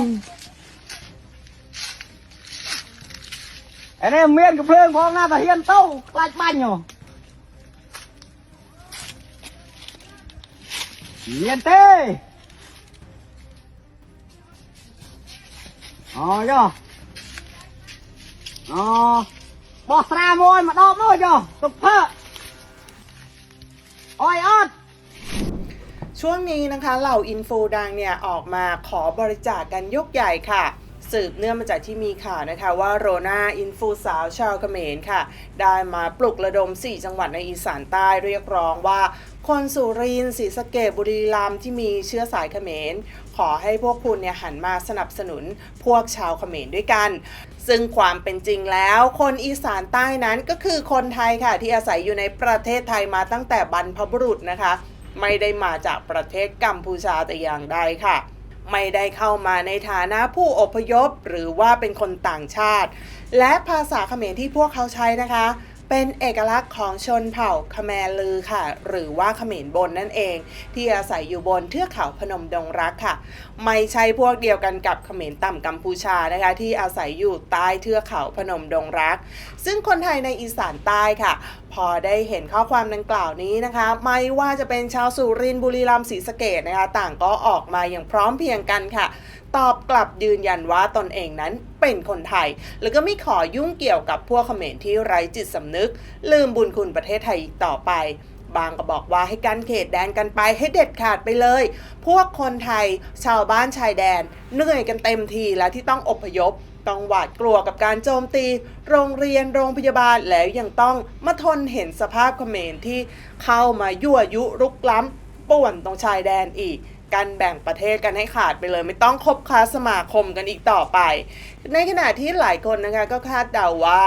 ផងអានេះមានកំភ្លើងផងណាតាហ៊ានទៅខ្លាចបាញ់ហ៎មានទេអូយោអូបោះស្រាមួយម្ដងមកយោទុកភើអយអត់ ช่วงนี้นะคะเหล่าอินฟูดังเนี่ยออกมาขอบริจาคกันยกใหญ่ค่ะ สืบเนื่องมาจากที่มีข่าวนะคะว่าโรนาอินฟูสาวชาวเขมรค่ะ ได้มาปลุกระดม 4 จังหวัดในอีสานใต้เรียกร้องว่า คนสุรินทร์ศรีสะเกษบุรีรัมย์ที่มีเชื้อสายเขมร ขอให้พวกคุณเนี่ยหันมาสนับสนุนพวกชาวเขมรด้วยกัน ซึ่งความเป็นจริงแล้ว คนอีสานใต้นั้นก็คือคนไทยค่ะที่อาศัยอยู่ในประเทศไทยมาตั้งแต่บรรพบุรุษนะคะ ไม่ได้มาจากประเทศกัมพูชาแต่อย่างใดค่ะ ไม่ได้เข้ามาในฐานะผู้อพยพหรือว่าเป็นคนต่างชาติ และภาษาเขมรที่พวกเขาใช้นะคะ เป็นเอกลักษณ์ของชนเผ่าขแมลือค่ะ หรือว่าเขมรบนนั่นเอง ที่อาศัยอยู่บนเทือกเขาพนมดงรักค่ะ ไม่ใช่พวกเดียวกันกับเขมรต่ำกัมพูชานะคะ ที่อาศัยอยู่ใต้เทือกเขาพนมดงรัก ซึ่งคนไทยในอีสานใต้ค่ะ พอได้เห็นข้อความดังกล่าวนี้นะคะ ไม่ว่าจะเป็นชาวสุรินทร์บุรีรัมย์ศรีสะเกดนะคะ ต่างก็ออกมาอย่างพร้อมเพรียงกันค่ะ ตอบกลับยืนยันว่าตนเองนั้นเป็นคนไทย แล้วก็ไม่ขอยุ่งเกี่ยวกับพวกเขมรที่ไร้จิตสำนึก ลืมบุญคุณประเทศไทยต่อไป บางก็บอกว่าให้กันเขตแดนกันไปให้เด็ดขาดไปเลย พวกคนไทยชาวบ้านชายแดนเหนื่อยกันเต็มทีแล้วที่ต้องอพยพต้องหวาดกลัวกับการโจมตี โรงเรียนโรงพยาบาลแล้วยังต้องมาทนเห็นสภาพเขมรที่เข้ามายั่วยุรุกล้ำป่วนตรงชายแดนอีก การแบ่งประเทศกันให้ขาดไปเลย ไม่ต้องคบค้าสมาคมกันอีกต่อไป ในขณะที่หลายคนนะคะก็คาดเดาว่า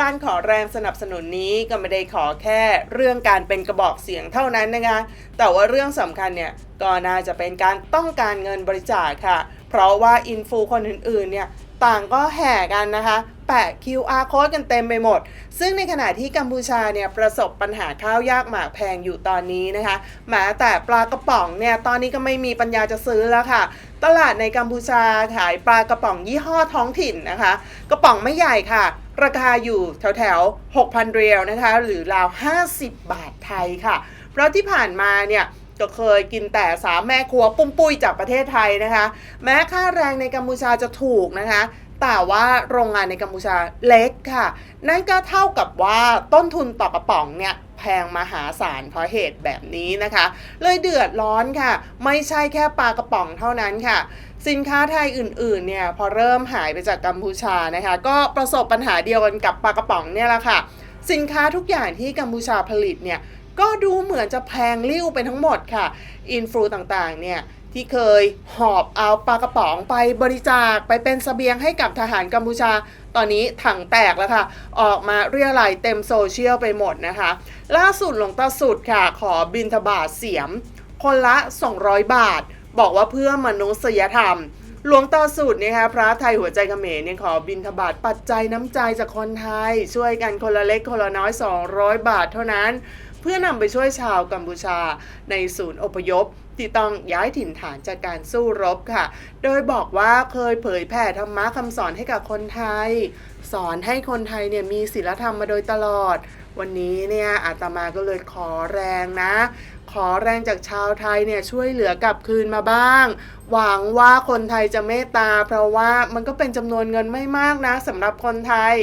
การขอแรงสนับสนุนนี้ก็ไม่ได้ขอแค่เรื่องการเป็นกระบอกเสียงเท่านั้นนะคะ แต่ว่าเรื่องสำคัญเนี่ยก็น่าจะเป็นการต้องการเงินบริจาคค่ะ เพราะว่าอินฟูคนอื่นๆเนี่ย ต่างก็แห่กันนะคะ แปะ QR code กันเต็มไปหมด ซึ่งในขณะที่กัมพูชาเนี่ยประสบปัญหาข้าวยากหมากแพงอยู่ตอนนี้นะคะแม้แต่ปลากระป๋องเนี่ยตอนนี้ก็ไม่มีปัญญาจะซื้อแล้วค่ะ ตลาดในกัมพูชาขายปลากระป๋องยี่ห้อท้องถิ่นนะคะ กระป๋องไม่ใหญ่ค่ะ ราคาอยู่แถวแถวๆ6,000เรียลนะคะ หรือราว 50 บาทไทยค่ะ เพราะที่ผ่านมาเนี่ย ก็เคยกินแต่สามแม่ครัวปุ้มปุ้ยจากประเทศไทยนะคะ แม้ค่าแรงในกัมพูชาจะถูกนะคะ แต่ว่าโรงงานในกัมพูชาเล็กค่ะ นั่นก็เท่ากับว่าต้นทุนต่อกระป๋องเนี่ยแพงมหาศาลเพราะเหตุแบบนี้นะคะ เลยเดือดร้อนค่ะ ไม่ใช่แค่ปลากระป๋องเท่านั้นค่ะ สินค้าไทยอื่นๆเนี่ยพอเริ่มหายไปจากกัมพูชานะคะ ก็ประสบปัญหาเดียวกันกับปลากระป๋องเนี่ยแหละค่ะ สินค้าทุกอย่างที่กัมพูชาผลิตเนี่ย ก็ดูเหมือนจะแพงลิ้วไปทั้งหมดค่ะ อินฟลูต่างๆ เนี่ยที่เคยหอบเอาปลากระป๋องไปบริจาคไปเป็นสเสบียงให้กับทหารกัมพูชา ตอนนี้ถังแตกแล้วค่ะ ออกมาเรียรายเต็มโซเชียลไปหมดนะคะ ล่าสุดหลวงตาสุดค่ะ ขอบินทบาทเสียม คนละ 200 บาท บอกว่าเพื่อมนุษยธรรมหลวงตาสุดนะคะพระไทยหัวใจเขมรเนี่ยขอบินทบาทปัจจัยน้ำใจจากคนไทย ช่วยกันคนละเล็กคนละน้อย 200 บาทเท่านั้น พื่อนำไปช่วยชาวกัมพูชาในศูนย์อพยพที่ต้องย้ายถิ่นฐานจากการสู้รบค่ะ โดยบอกว่าเคยเผยแผ่ธรรมะคำสอนให้กับคนไทย สอนให้คนไทยเนี่ยมีศีลธรรมมาโดยตลอด วันนี้เนี่ยอาตมาก็เลยขอแรงนะ ขอแรงจากชาวไทยเนี่ยช่วยเหลือกลับคืนมาบ้าง หวังว่าคนไทยจะเมตตา เพราะว่ามันก็เป็นจำนวนเงินไม่มากนะสำหรับคนไทย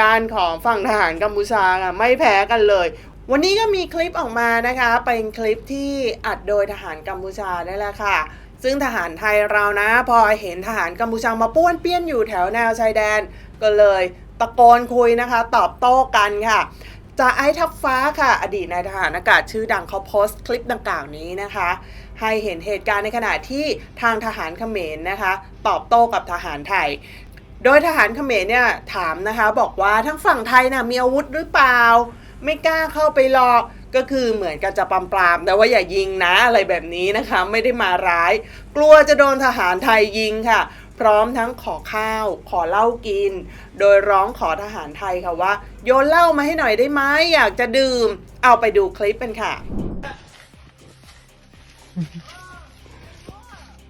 ด้านของฝั่งทหารกัมพูชาไม่แพ้กันเลย วันนี้ก็มีคลิปออกมานะคะ เป็นคลิปที่อัดโดยทหารกัมพูชานี่แหละค่ะ ซึ่งทหารไทยเรานะ พอเห็นทหารกัมพูชามาป้วนเปี้ยนอยู่แถวแนวชายแดน ก็เลยตะโกนคุยนะคะ ตอบโต้กันค่ะจ่าไอ้ทัพฟ้าค่ะ อดีตนายทหารอากาศชื่อดังเขาโพสต์คลิปดังกล่าวนี้นะคะ ให้เห็นเหตุการณ์ในขณะที่ทางทหารเขมรนะคะ ตอบโต้กับทหารไทยโดยทหารเขมรเนี่ยถามนะคะ บอกว่าทั้งฝั่งไทยน่ะมีอาวุธหรือเปล่า ไม่กล้าเข้าไปหรอกก็คือเหมือนกันจะปรามปรามแต่ว่าอย่ายิงนะอะไรแบบนี้นะคะ ไม่ได้มาร้าย กลัวจะโดนทหารไทยยิงค่ะ พร้อมทั้งขอข้าว ขอเหล้ากิน โดยร้องขอทหารไทยค่ะว่า โยนเหล้ามาให้หน่อยได้ไหมอยากจะดื่ม เอาไปดูคลิปกันค่ะ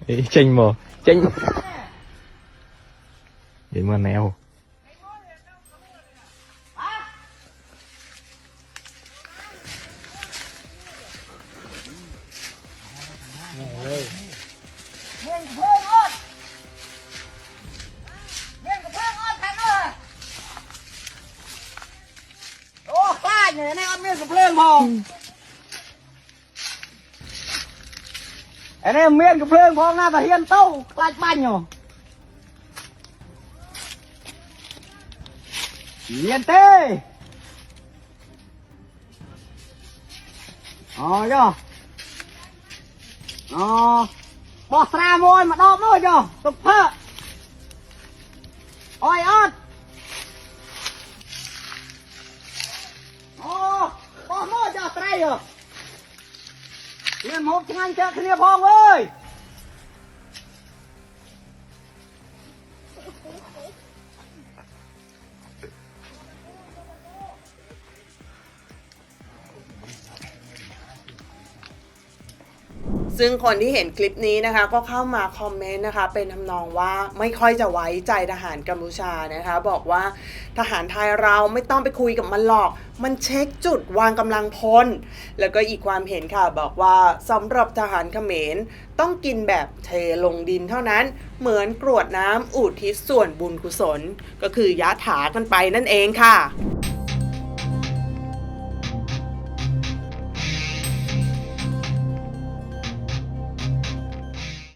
Ê, chênh mà chênh เห็น เม่นกับเพื่อนอดเม่นกับเพื่อนอดแทนเลยโอ้กล้าเนี่ยในอันเม่นกับเพื่อนพองไอ้เนี่ยเม่นกับเพื่อนพองหน้าตะเฮียนเต้ากลาดบ้านอยู่เฮียนเต้อ๋อย่ បោះស្រាមួយម្ដងមកចុះសុភើអយអត់អូបោះមកចុះត្រៃហ៎មានមកឆ្ងាញ់ជើគ្នាផងអើយ ซึ่งคนที่เห็นคลิปนี้นะคะ ก็เข้ามาคอมเมนต์นะคะ เป็นทำนองว่าไม่ค่อยจะไว้ใจทหารกัมพูชานะคะ บอกว่าทหารไทยเราไม่ต้องไปคุยกับมันหรอก มันเช็คจุดวางกำลังพล แล้วก็อีกความเห็นค่ะบอกว่าสำหรับทหารเขมรต้องกินแบบเทลงดินเท่านั้น เหมือนกรวดน้ำอุทิศส่วนบุญกุศล ก็คือยะถากันไปนั่นเองค่ะ